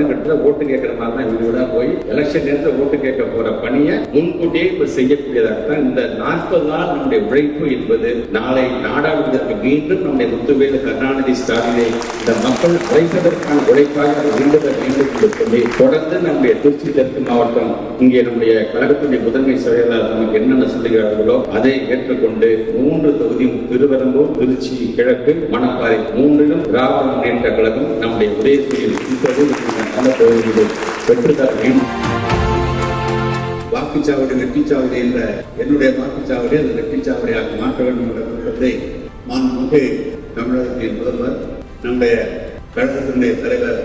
நேரத்தில் ஓட்டு கேட்கற மாதிரி தான் இவங்களா போய் எலெக்ஷன் நேரத்தில் ஓட்டு கேட்க போற பணியை முன்கூட்டியே இப்ப செய்யக்கூடியதாக தான் இந்த நாற்பது நாள் நம்முடைய உழைப்பு என்பது நாளை நாடாளுமன்றத்துக்கு மீண்டும் நம்முடைய முத்துவேலு கருணாநிதி ஸ்டாலினை இந்த மக்கள் உழைப்பதற்கான உழைப்பாக மீண்டும் வேண்டும் சொல்லி தொடர்ந்து நம்முடைய திருச்சி தெற்கு மாவட்டம் இங்கே நம்முடைய கழகத்துடைய முதன்மை செயலாளர் நமக்கு என்னென்ன சொல்லுகிறார்களோ அதை ஏற்றுக்கொண்டு மூன்று தொகுதி திருவரம்பூர் திருச்சி கிழக்கு மணப்பாறை மூன்றிலும் திராவிட முன்னேற்ற கழகம் நம்முடைய உதயத்தில் இருப்பது இந்த நல்ல தொகுதிகளை பெற்றுத்தர வேண்டும் வாக்குச்சாவடி வெற்றிச்சாவடி என்ற என்னுடைய வாக்குச்சாவடி அந்த வெற்றிச்சாவடியாக மாற்ற வேண்டும் என்ற விருப்பத்தை மாண்புமிகு தமிழகத்தின் முதல்வர் நம்முடைய கழகத்தினுடைய தலைவர்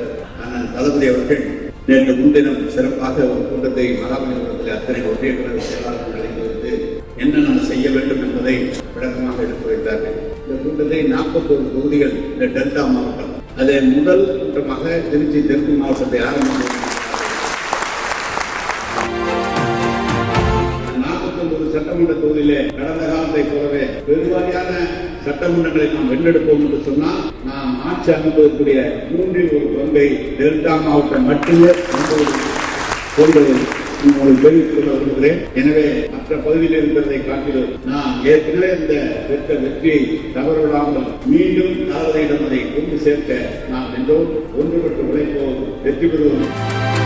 தளபதி அவர்கள் நேற்று முன்தினம் சிறப்பாக ஒரு கூட்டத்தை மகாபலிபுரத்தில் அத்தனை ஒன்றிய கழக செயலாளர்கள் அழைத்து என்ன நாம் செய்ய வேண்டும் என்பதை விளக்கமாக எடுத்து வைத்தார்கள் இந்த கூட்டத்தை நாற்பத்தோரு தொகுதிகள் இந்த டெல்டா மாவட்டம் அதை முதல் கூட்டமாக திருச்சி தெற்கு மாவட்டத்தை ஆரம்பித்து நாற்பத்தொன்பது சட்டமன்ற தொகுதியிலே கடந்த காலத்தை போலவே பெருவாரியான சட்டமன்றங்களை நாம் வென்றெடுப்போம் என்று சொன்னால் நாம் ஆட்சி அமைப்பதற்குரிய மூன்றில் ஒரு பங்கை டெல்டா மாவட்டம் மட்டுமே என்பது போன்று உங்களுக்கு தெரிவித்துக் கொள்ள விரும்புகிறேன் எனவே மற்ற பகுதியில் இருக்கிறதை காட்டிலும் நான் ஏற்கனவே இந்த பெற்ற வெற்றியை தவறவிடாமல் மீண்டும் தாரதையிடம் அதை கொண்டு சேர்க்க நாம் என்றும் ஒன்றுபட்டு உழைப்போம். வெற்றி பெறுவோம்.